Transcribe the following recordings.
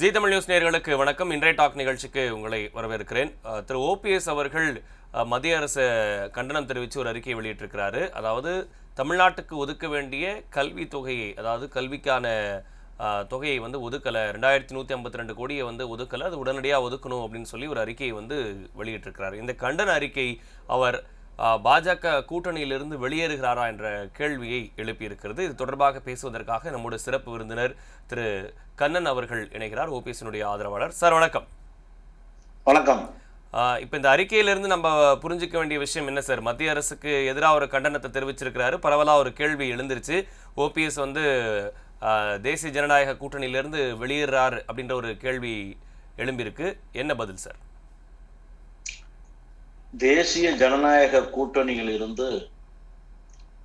G Tamil news நேர்களுக்கு வணக்கம். இன்றைய டாக் நிகழ்ச்சிக்கு உங்களை வரவேற்கிறேன். திரு ஓபிஎஸ் அவர்கள் மத்திய அரசு கண்டனம் தெரிவித்து ஒரு அறிக்கை வெளியிட்டிருக்கிறாரு. அதாவது தமிழ்நாட்டுக்கு ஒதுக்க வேண்டிய கல்வி தொகையை அதாவது கல்விக்கான தொகையை வந்து ஒதுக்கலை. ரெண்டாயிரத்தி நூற்றி ஐம்பத்தி ரெண்டு கோடியை வந்து ஒதுக்கலை. அது உடனடியாக ஒதுக்கணும் அப்படின்னு சொல்லி ஒரு அறிக்கையை வந்து வெளியிட்டிருக்கிறார். இந்த கண்டன அறிக்கை அவர் பாஜக கூட்டணியிலிருந்து வெளியேறுகிறாரா என்ற கேள்வியை எழுப்பியிருக்கிறது. இது தொடர்பாக பேசுவதற்காக நம்முடைய சிறப்பு விருந்தினர் திரு கண்ணன் அவர்கள் இணைகிறார் ஓபிஎஸ்னுடைய ஆதரவாளர். சார் வணக்கம். வணக்கம். இப்போ இந்த அறிக்கையிலிருந்து நம்ம புரிஞ்சுக்க வேண்டிய விஷயம் என்ன சார்? மத்திய அரசுக்கு எதிராக ஒரு கண்டனத்தை தெரிவிச்சிருக்கிறாரு. பரவலாக ஒரு கேள்வி எழுந்திருச்சு. ஓபிஎஸ் வந்து தேசிய ஜனநாயக கூட்டணியிலிருந்து வெளியேறார் அப்படின்ற ஒரு கேள்வி எழும்பியிருக்கு. என்ன பதில் சார்? தேசிய ஜனநாயக கூட்டணியில் இருந்து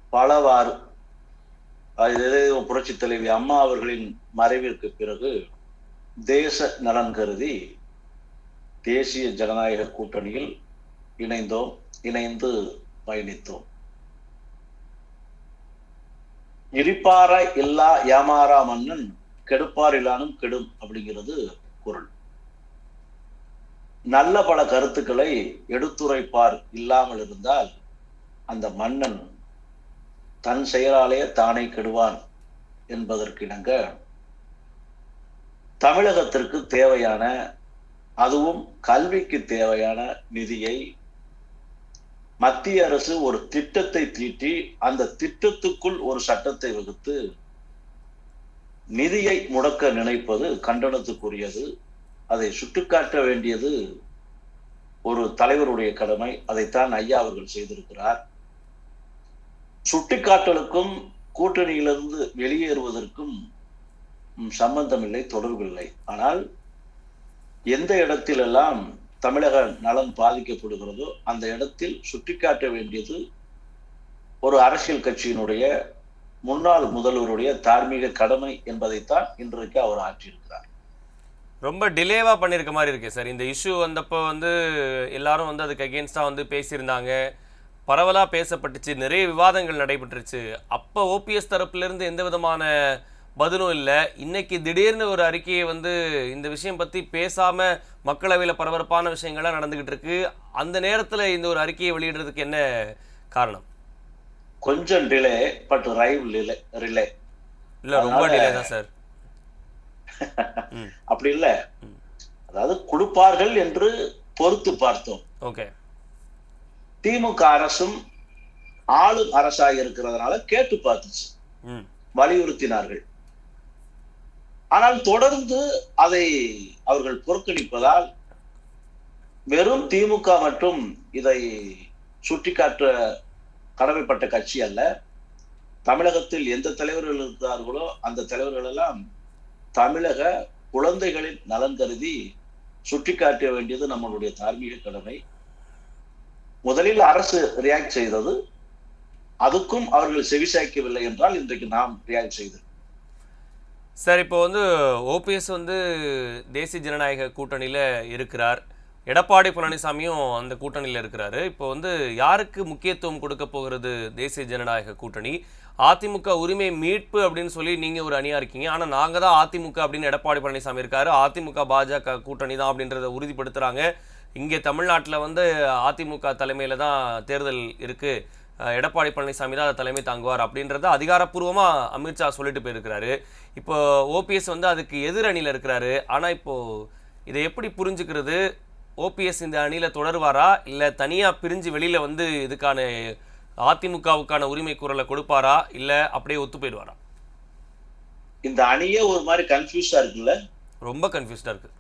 பலவாறு அது புரட்சி தலைவி அம்மா அவர்களின் மறைவிற்கு பிறகு தேச நலன் கருதி தேசிய ஜனநாயக கூட்டணியில் இணைந்தோம் இணைந்து பயணித்தோம். இடிப்பார இல்லா ஏமாறா மன்னன் கெடுப்பாரிலானும் கெடும் அப்படிங்கிறது குரல். நல்ல பல கருத்துக்களை எடுத்துரைப்பார் இல்லாமல் இருந்தால் அந்த மன்னன் தன் செயலாலே தானே கெடுவான் என்பதற்கிணங்க தமிழகத்திற்கு தேவையான அதுவும் கல்விக்கு தேவையான நிதியை மத்திய அரசு ஒரு திட்டத்தை தீட்டி அந்த திட்டத்துக்குள் ஒரு சட்டத்தை வகுத்து நிதியை முடக்க நினைப்பது கண்டனத்துக்குரியது. அதை சுட்டிக்காட்ட வேண்டியது ஒரு தலைவருடைய கடமை. அதைத்தான் ஐயா அவர்கள் செய்திருக்கிறார். சுட்டிக்காட்டலுக்கும் கூட்டணியிலிருந்து வெளியேறுவதற்கும் சம்பந்தமில்லை தொடர்பில்லை. ஆனால் எந்த இடத்திலெல்லாம் தமிழக நலன் பாதிக்கப்படுகிறதோ அந்த இடத்தில் சுட்டிக்காட்ட வேண்டியது ஒரு அரசியல் கட்சியினுடைய முன்னாள் முதல்வருடைய தார்மீக கடமை என்பதைத்தான் இன்றைக்கு அவர் ஆற்றியிருக்கிறார். ரொம்ப டிலேவாக பண்ணியிருக்க மாதிரி இருக்கு சார் இந்த இஷ்யூ வந்தப்போ வந்து எல்லாரும் வந்து அதுக்கு அகேன்ஸ்டாக வந்து பேசியிருந்தாங்க. பரவலாக பேசப்பட்டுச்சு. நிறைய விவாதங்கள் நடைபெற்றுச்சு. அப்போ ஓபிஎஸ் தரப்புலேருந்து எந்த விதமான பதிலும் இல்லை. இன்னைக்கு திடீர்னு ஒரு அறிக்கையை வந்து இந்த விஷயம் பற்றி பேசாமல் மக்களவையில் பரபரப்பான விஷயங்கள்லாம் நடந்துக்கிட்டு இருக்கு. அந்த நேரத்தில் இந்த ஒரு அறிக்கையை வெளியிடுறதுக்கு என்ன காரணம்? கொஞ்சம் டிலே பட் ரைவ் ரிலே இல்லை ரொம்ப டிலே தான் சார் அப்படி இல்ல. அதாவது கொடுப்பார்கள் என்று பொறுத்து பார்த்தோம். திமுக அரசும் ஆளும் அரசாக இருக்கிறதுனால கேட்டு பார்த்துச்சு. வலியுறுத்தினார்கள். ஆனால் தொடர்ந்து அதை அவர்கள் புறக்கணிப்பதால் வெறும் திமுக மட்டும் இதை சுட்டிக்காட்ட கடமைப்பட்ட கட்சி அல்ல. தமிழகத்தில் எந்த தலைவர்கள் இருந்தார்களோ அந்த தலைவர்கள் எல்லாம் தமிழக குழந்தைகளின் நலன் கருதி சுட்டிக்காட்ட வேண்டியது நம்மளுடைய தார்மீக கடமை. முதலில் அரசு ரியாக்ட் செய்தது. அதுக்கும் அவர்கள் செவிசாய்க்கவில்லை என்றால் இன்றைக்கு நாம் ரியாக்ட் செய்தோம் சார் இப்போ வந்து ஓபிஎஸ் வந்து தேசிய ஜனநாயக கூட்டணியில் இருக்கிறார். எடப்பாடி பழனிசாமியும் அந்த கூட்டணியில் இருக்கிறாரு. இப்போ வந்து யாருக்கு முக்கியத்துவம் கொடுக்க போகிறது தேசிய ஜனநாயக கூட்டணி? அதிமுக உரிமை மீட்பு அப்படின்னு சொல்லி நீங்கள் ஒரு அணியாக இருக்கீங்க. ஆனால் நாங்கள் தான் அதிமுக அப்படின்னு எடப்பாடி பழனிசாமி இருக்காரு. அதிமுக பாஜக கூட்டணி தான் அப்படின்றத உறுதிப்படுத்துகிறாங்க இங்கே தமிழ்நாட்டில் வந்து அதிமுக தலைமையில் தான் தேர்தல் இருக்குது எடப்பாடி பழனிசாமி தான் அதை தலைமை தாங்குவார் அப்படின்றத அதிகாரப்பூர்வமாக அமித்ஷா சொல்லிட்டு போயிருக்கிறாரு. இப்போ ஓபிஎஸ் வந்து அதுக்கு எதிர் அணியில் இருக்கிறாரு. ஆனால் இப்போது இதை எப்படி புரிஞ்சுக்கிறது? ஓபிஎஸ் இந்த அணியில் தொடருவாரா? இல்லை தனியாக பிரிஞ்சு வெளியில் வந்து இதுக்கான அதிமுகவுக்கான உரிமை குரலை கொடுப்பாரா? இல்லை அப்படியே ஒத்து போயிடுவாரா? இந்த அணியே ஒரு மாதிரி கன்ஃபியூஸா இருக்குல்ல? ரொம்ப கன்ஃபியூஸ்டாக இருக்கு.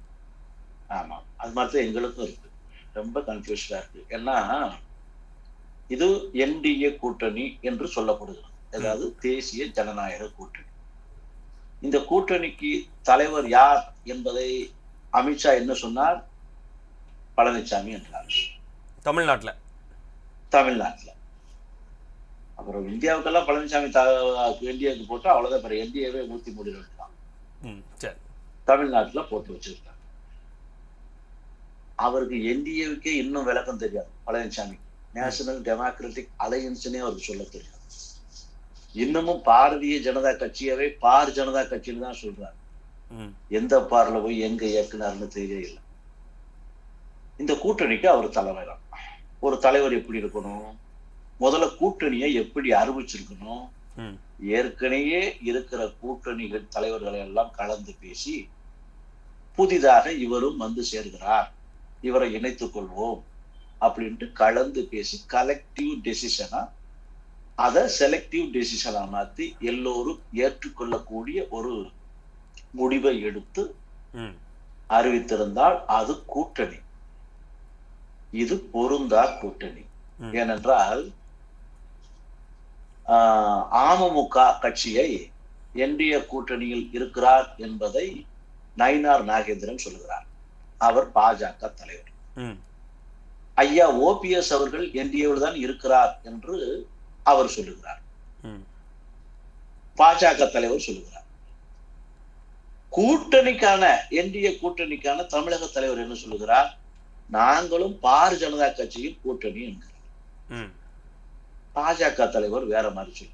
ஆமா. அது மாதிரி தான் எங்களுக்கும் இருக்கு. ரொம்ப கன்ஃபியூஸ்டா இருக்கு. ஏன்னா இது என்டிஏ கூட்டணி என்று சொல்லப்படுகிறது. அதாவது தேசிய ஜனநாயக கூட்டணி. இந்த கூட்டணிக்கு தலைவர் யார் என்பதை அமித்ஷா என்ன சொன்னார்? பழனிசாமி என்றார். தமிழ்நாட்டில். தமிழ்நாட்டுல. அப்புறம் இந்தியாவுக்கெல்லாம் பழனிசாமி த என்டிஏக்கு போட்டா அவ்வளவுதான். பிறகு என்டிஏவே ஊத்தி மூடி வைக்கலாம் ம் சரி. தமிழ்நாட்டுல போட்டு வச்சிருக்காங்க. அவருக்கு என்டிஏவுக்கே இன்னும் விளக்கம் தெரியாது பழனிசாமி நேஷனல் டெமோக்ராட்டிக் அலையன்ஸ்னே அவருக்கு சொல்ல தெரியாது. இன்னமும் பாரதிய ஜனதா கட்சியவே பார் ஜனதா கட்சின்னு தான் சொல்றாரு. எந்த பார்ல போய் எங்க இயக்குனார்னு தெரியல இந்த கூட்டணிக்கு அவர் தலைவர் தான் ஒரு தலைவர் எப்படி இருக்கணும்? முதல்ல கூட்டணியை எப்படி அறிவிச்சிருக்கணும்? ஏற்கனவே இருக்கிற கூட்டணிகள் தலைவர்களை எல்லாம் கலந்து பேசி புதிதாக இவரும் வந்து சேர்கிறார். இவரை இணைத்துக் கொள்வோம் அப்படின்ட்டு கலந்து பேசி கலெக்டிவ் டெசிஷனா அதை செலக்டிவ் டெசிஷனா மாத்தி எல்லோரும் ஏற்றுக்கொள்ளக்கூடிய ஒரு முடிவை எடுத்து அறிவித்திருந்தால் அது கூட்டணி. இது பொருந்தா கூட்டணி. ஏனென்றால் அமமுக கட்சியை என்டிய கூட்டணியில் இருக்கிறார் என்பதை நயினார் நாகேந்திரன் சொல்லுகிறார். அவர் பாஜக தலைவர். ஐயா ஓபிஎஸ் அவர்கள் என்டிஏவில் தான் இருக்கிறார் என்று அவர் சொல்லுகிறார். பாஜக தலைவர் சொல்லுகிறார். கூட்டணிக்கான என்டிஏ கூட்டணிக்கான தமிழக தலைவர் என்ன சொல்லுகிறார்? நாங்களும் பார் ஜனதா கட்சியும் கூட்டணி என்கிறார். பாஜக தலைவர் வேற மாதிரி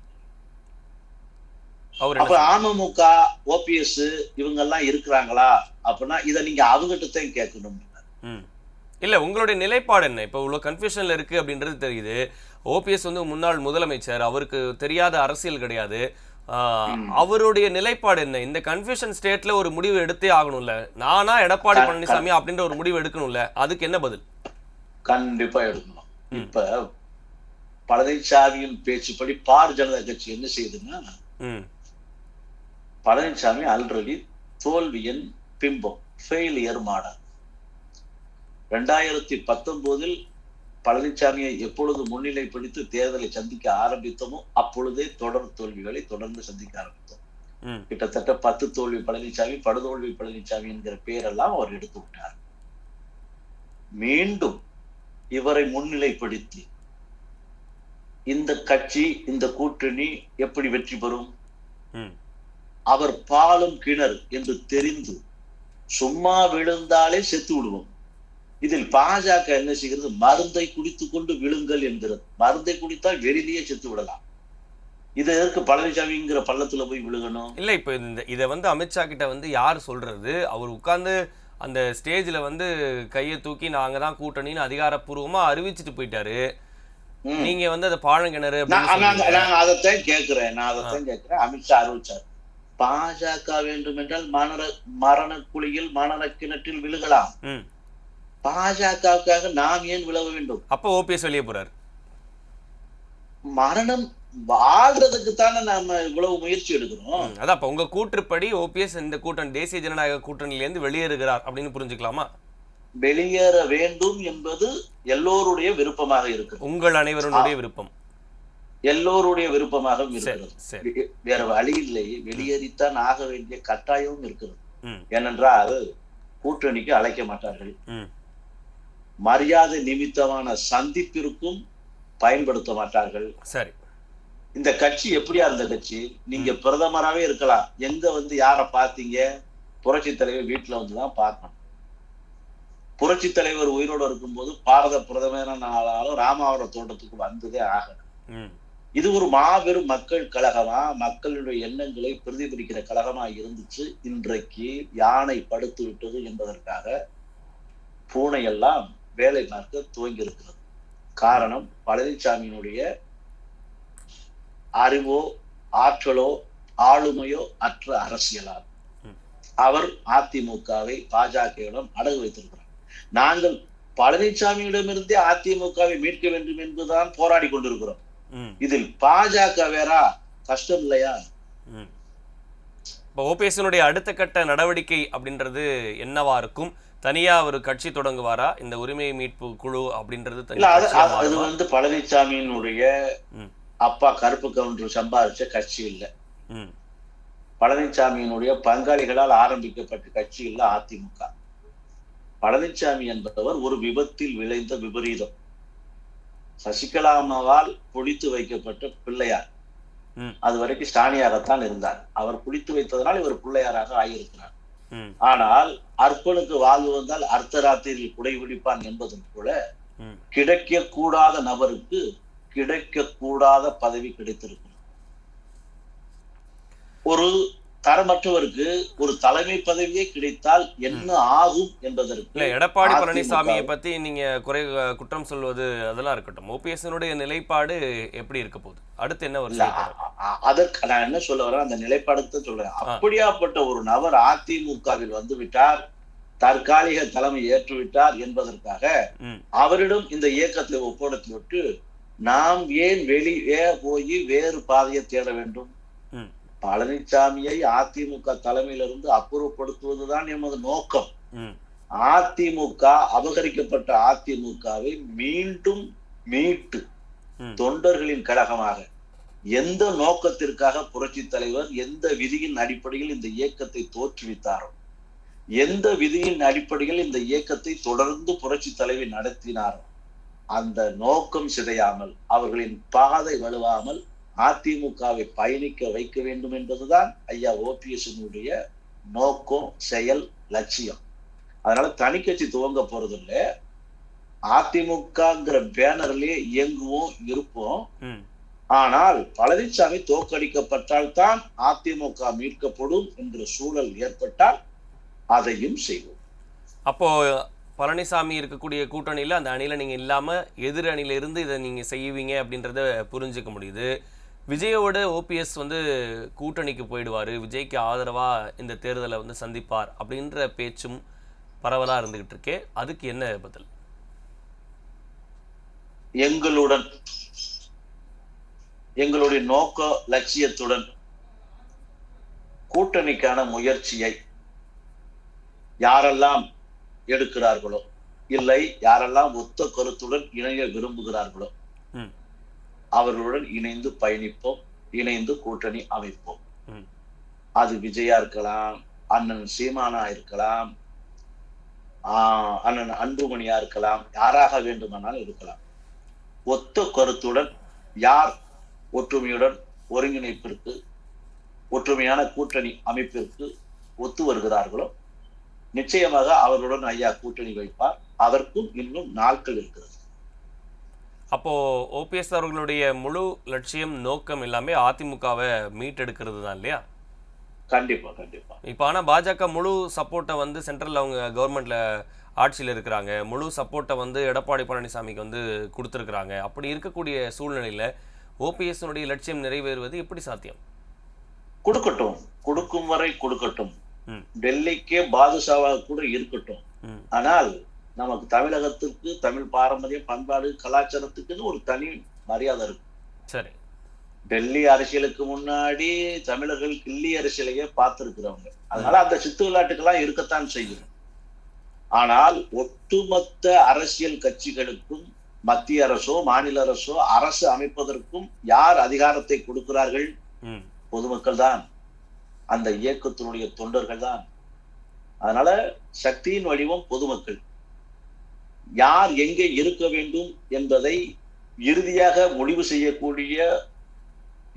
அவர் அப்ப அமமுக ஓபிஎஸ் இவங்க எல்லாம் இருக்கிறாங்களா? அப்படின்னா இதை நீங்க அவங்ககிட்ட தான் கேட்கணும் இல்ல உங்களுடைய நிலைப்பாடு என்ன? இப்போ இவ்வளோ கன்ஃபியூஷன்ல இருக்கு அப்படின்றது தெரியுது. ஓபிஎஸ் வந்து முன்னாள் முதலமைச்சர். அவருக்கு தெரியாத அரசியல் கிடையாது. அவருடைய நிலைப்பாடு என்ன? இந்த கன்ஃபியூஷன் ஸ்டேட்ல ஒரு முடிவு எடுத்தே ஆகணும்ல. நானா எடப்பாடி பழனிசாமி அப்படின்ற ஒரு முடிவு எடுக்கணும்ல. அதுக்கு என்ன பதில்? கண்டிப்பா எடுக்கணும். இப்ப பழனிசாமியின் பேச்சுப்படி பார் ஜனதா கட்சி என்ன செய்யுதுன்னா பழனிசாமி ஆல்ரெடி தோல்வியின் பிம்பம் ஃபெயிலியர் மாடல். ரெண்டாயிரத்தி பத்தொன்பதில் பழனிசாமியை எப்பொழுது முன்னிலைப்படுத்தி தேர்தலை சந்திக்க ஆரம்பித்தோமோ அப்பொழுதே தொடர் தோல்விகளை தொடர்ந்து சந்திக்க ஆரம்பித்தோம். கிட்டத்தட்ட பத்து தோல்வி பழனிசாமி படுதோல்வி பழனிசாமி என்கிற பெயரெல்லாம் அவர் எடுத்து விட்டார். மீண்டும் இவரை முன்னிலைப்படுத்தி இந்த கட்சி இந்த கூட்டணி எப்படி வெற்றி பெறும்? அவர் பாலும் கிணறு என்று தெரிந்து சும்மா விழுந்தாலே செத்து விடுவோம். இதில் பாஜக என்ன செய்கிறது? மருந்தை குடித்துக் கொண்டு விழுங்கள் என்கிறது. மருந்தை குடித்தால் வெளியிலேயே செத்து விடலாம். இது எதற்கு? பழனிசாமிங்கிற பள்ளத்துல போய் விழுகணும்? இல்ல இப்போ இந்த இதை வந்து அமித்ஷா கிட்ட வந்து யார் சொல்றது? அவர் உட்கார்ந்து அந்த ஸ்டேஜ்ல வந்து கையை தூக்கி நாங்க தான் கூட்டணின்னு அதிகாரப்பூர்வமா அறிவிச்சிட்டு போயிட்டாரு. நீங்க வந்து அதை பாழங்கிணறு நான் அதைத்தான் கேட்கிறேன் நான் அதைத்தான் கேட்கிறேன் அமித்ஷா அறிவிச்சார். பாஜக வேண்டும் என்றால் மரண மரண குழியில் மரண கிணற்றில் விழுகலாம் பாஜகவுக்காக நாம் ஏன் விழ வேண்டும்? அப்போ ஓபிஎஸ் வெளியே போறாரு. மரணம் வாழ்றதுக்கு தானே நாம இவ்வளவு முயற்சி எடுக்கிறோம். அதான் அப்ப உங்க கூற்றுப்படி ஓபிஎஸ் இந்த கூட்டணி தேசிய ஜனநாயக கூட்டணியிலேருந்து வெளியேறுகிறார் அப்படின்னு புரிஞ்சுக்கலாமா? வெளியேற வேண்டும் என்பது எல்லோருடைய விருப்பமாக இருக்கிறது. உங்கள் அனைவருடைய விருப்பம். எல்லோருடைய விருப்பமாக இருக்கிறது. வேற வழி இல்லை. வெளியேறித்தான் ஆக வேண்டிய கட்டாயமும் இருக்கிறது. ஏனென்றால் கூட்டணிக்கு அழைக்க மாட்டார்கள். மரியாதை நிமித்தமான சந்திப்பிற்கும் பயன்படுத்த மாட்டார்கள். சரி. இந்த கட்சி எப்படியா இருந்த கட்சி? நீங்க பிரதமராவே இருக்கலாம். எங்க வந்து யார பாத்தீங்க புரட்சி தலைவர் வீட்டுல வந்துதான் பார்க்கணும். புரட்சி தலைவர் உயிரோடு இருக்கும்போது பாரத பிரதமரானாலும் ராமாவர தோட்டத்துக்கு வந்ததே ஆகணும் இது ஒரு மாபெரும் மக்கள் கழகமா? மக்களுடைய எண்ணங்களை பிரதிபலிக்கிற கழகமா இருந்துச்சு. இன்றைக்கு யானை படுத்து விட்டது என்பதற்காக பூனை எல்லாம் வேலை பார்க்க துவங்கி இருக்கிறது காரணம் பழனிசாமியினுடைய அறிவோ ஆற்றலோ ஆளுமையோ அற்ற அரசியலால். ம். அவர் அதிமுகவை பாஜகவிடம் அடகு வைத்திருக்கிறார். நாங்கள் பழனிசாமியிடமிருந்தே அதிமுகவை மீட்க வேண்டும் என்பதுதான் போராடி கொண்டிருக்கிறோம். இதில் பாஜக வேறா கஷ்டம் இல்லையா? இப்போ ஓபிஎஸ்னுடைய அடுத்த கட்ட நடவடிக்கை அப்படின்றது என்னவா இருக்கும்? தனியா ஒரு கட்சி தொடங்குவாரா? இந்த உரிமை மீட்பு குழு அப்படின்றது அது? வந்து பழனிசாமியினுடைய. அப்பா கருப்பு கவுண்டர் சம்பாதிச்ச கட்சி இல்ல. பழனிசாமியினுடைய பங்காளிகளால் ஆரம்பிக்கப்பட்ட கட்சி இல்ல அதிமுக. பழனிசாமி என்பவர் ஒரு விபத்தில் விளைந்த விபரீதம். சசிகலா அம்மாவால் பொடித்து வைக்கப்பட்ட பிள்ளையார். அது வரைக்கும் ஸ்டானியாகத்தான் இருந்தார். அவர் குடித்து வைத்ததனால் இவர் பிள்ளையாராக ஆகியிருக்கிறார். ஆனால் அற்பனுக்கு வாழ்வு வந்தால் அர்த்தராத்திரியில் குடை பிடிப்பான் என்பதும் போல கிடைக்க கூடாத நபருக்கு கிடைக்க கூடாத பதவி கிடைத்திருக்கும் ஒரு தரமற்றவருக்கு ஒரு தலைமை பதவியே கிடைத்தால் என்ன ஆகும் இல்ல என்பதற்கு எடப்பாடி அதிமுக பழனிசாமியை பத்தி நீங்க குறை குற்றம் சொல்வது அதெல்லாம் இருக்கட்டும். ஓபிஎஸ்னுடைய நிலைப்பாடு எப்படி இருக்க போகுது? அடுத்து என்ன ஒரு இல்ல, அதற்கு நான் என்ன சொல்ல வரேன்? அந்த நிலைப்பாடத்தை சொல்றேன். அப்படியாப்பட்ட ஒரு நபர் அதிமுகவில் வந்து விட்டார் தற்காலிக தலைமை ஏற்றுவிட்டார் என்பதற்காக அவரிடம் இந்த இயக்கத்தை ஒப்படைத்து விட்டு நாம் ஏன் வெளியே போய் வேறு பாதையை தேட வேண்டும்? பழனிசாமியை அதிமுக தலைமையிலிருந்து அப்புறப்படுத்துவதுதான் எமது நோக்கம். அதிமுக அபகரிக்கப்பட்ட அதிமுகவை மீண்டும் மீட்டு தொண்டர்களின் கழகமாக எந்த நோக்கத்திற்காக புரட்சி தலைவர் எந்த விதியின் அடிப்படையில் இந்த இயக்கத்தை தோற்றுவித்தாரோ எந்த விதியின் அடிப்படையில் இந்த இயக்கத்தை தொடர்ந்து புரட்சி தலைவி நடத்தினாரோ அந்த நோக்கம் சிதையாமல் அவர்களின் பாதை வலுவாமல் அதிமுகவை பயணிக்க வைக்க வேண்டும் என்பதுதான் ஐயா ஓபிஎஸ்னுடைய நோக்கம் செயல் லட்சியம். அதனால தனிக்கட்சி துவங்க போறதில்லை. அதிமுகங்கிற பேனர்லயே இயங்குவோம் இருப்போம். ம். ஆனால் பழனிசாமி தோற்கடிக்கப்பட்டால் தான் அதிமுக மீட்கப்படும் என்ற சூழல் ஏற்பட்டால் அதையும் செய்வோம். அப்போ பழனிசாமி இருக்கக்கூடிய கூட்டணியில அந்த அணியில நீங்க இல்லாம எதிர் அணியில இருந்து இதை நீங்க செய்வீங்க அப்படின்றத புரிஞ்சுக்க முடியுது. விஜயோட ஓபிஎஸ் வந்து கூட்டணிக்கு போயிடுவாரு. விஜய்க்கு ஆதரவாக இந்த தேர்தலை வந்து சந்திப்பார் அப்படின்ற பேச்சும் பரவலாக இருந்துகிட்டு இருக்கே. அதுக்கு என்ன பதில்? எங்களுடன் எங்களுடைய நோக்க லட்சியத்துடன் கூட்டணிக்கான முயற்சியை யாரெல்லாம் எடுக்கிறார்களோ இல்லை யாரெல்லாம் ஒத்த கருத்துடன் இணைய விரும்புகிறார்களோ அவர்களுடன் இணைந்து பயணிப்போம் இணைந்து கூட்டணி அமைப்போம். அது விஜயா இருக்கலாம் அண்ணன் சீமானா இருக்கலாம் ஆஹ் அண்ணன் அன்புமணியா இருக்கலாம் யாராக வேண்டுமானாலும் இருக்கலாம். ஒத்த கருத்துடன் யார் ஒற்றுமையுடன் ஒருங்கிணைப்பிற்கு ஒற்றுமையான கூட்டணி அமைப்பிற்கு ஒத்து வருகிறார்களோ நிச்சயமாக அவர்களுடன் ஐயா கூட்டணி வைப்பார். அதற்கும் இன்னும் நாட்கள் இருக்கிறது. அப்போ ஓபிஎஸ் அவர்களுடைய முழு லட்சியம் நோக்கம் எல்லாமே அதிமுகவை மீட்டெடுக்கிறது தான் இல்லையா? கண்டிப்பா கண்டிப்பா. இப்போ ஆனால் பாஜக முழு சப்போர்ட்டை வந்து சென்ட்ரல் அவங்க கவர்மெண்ட்ல ஆட்சியில் இருக்கிறாங்க. முழு சப்போர்ட்டை வந்து எடப்பாடி பழனிசாமிக்கு வந்து கொடுத்துருக்குறாங்க. அப்படி இருக்கக்கூடிய சூழ்நிலையில் ஓபிஎஸ்னுடைய லட்சியம் நிறைவேறுவது எப்படி சாத்தியம்? கொடுக்கட்டும். கொடுக்கும் வரை கொடுக்கட்டும். டெல்லிக்கே பாதுஷாவாக கூட இருக்கட்டும். ஆனால் நமக்கு தமிழகத்திற்கு தமிழ் பாரம்பரியம் பண்பாடு கலாச்சாரத்துக்குன்னு ஒரு தனி மரியாதை இருக்கு. சரி. டெல்லி அரசியலுக்கு முன்னாடி தமிழர்கள் கிள்ளி அரசியலையே பார்த்திருக்கிறவங்க. அதனால அந்த சித்து விளையாட்டுக்கெல்லாம் இருக்கத்தான் செய்யும். ஆனால் ஒட்டுமொத்த அரசியல் கட்சிகளுக்கும் மத்திய அரசோ மாநில அரசோ அரசு அமைப்பதற்கும் யார் அதிகாரத்தை கொடுக்கிறார்கள்? பொதுமக்கள் தான். அந்த இயக்கத்தினுடைய தொண்டர்கள் தான். அதனால சக்தியின் வடிவம் பொதுமக்கள். யார் எங்கே இருக்க வேண்டும் என்பதை இறுதியாக முடிவு செய்யக்கூடிய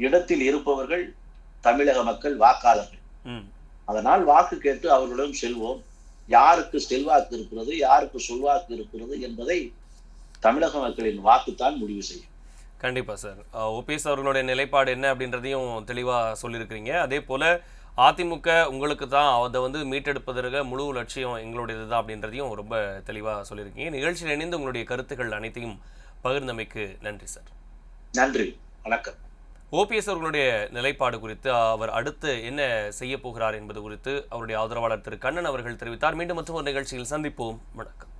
இடத்தில் இருப்பவர்கள் தமிழக மக்கள் வாக்காளர்கள். அதனால் வாக்கு கேட்டு அவர்களிடம் செல்வோம். யாருக்கு செல்வாக்கு இருக்கிறது யாருக்கு சொல்வாக்கு இருக்கிறது என்பதை தமிழக மக்களின் வாக்குத்தான் முடிவு செய்யும். கண்டிப்பா சார். ஓபிஎஸ் அவர்களுடைய நிலைப்பாடு என்ன அப்படின்றதையும் தெளிவா சொல்லியிருக்கிறீங்க. அதே போல அதிமுக உங்களுக்கு தான் அதை வந்து மீட்டெடுப்பதற்கு முழு லட்சியம் எங்களுடையது தான் அப்படின்றதையும் ரொம்ப தெளிவா சொல்லியிருக்கீங்க. நிகழ்ச்சியில் இணைந்து உங்களுடைய கருத்துக்கள் அனைத்தையும் பகிர்ந்தமைக்கு நன்றி சார். நன்றி. வணக்கம். ஓபிஎஸ் அவர்களுடைய நிலைப்பாடு குறித்து அவர் அடுத்து என்ன செய்ய போகிறார் என்பது குறித்து அவருடைய ஆதரவாளர் திரு. கண்ணன் அவர்கள் தெரிவித்தார். மீண்டும் மற்றும் ஒரு நிகழ்ச்சியில் சந்திப்போம். வணக்கம்.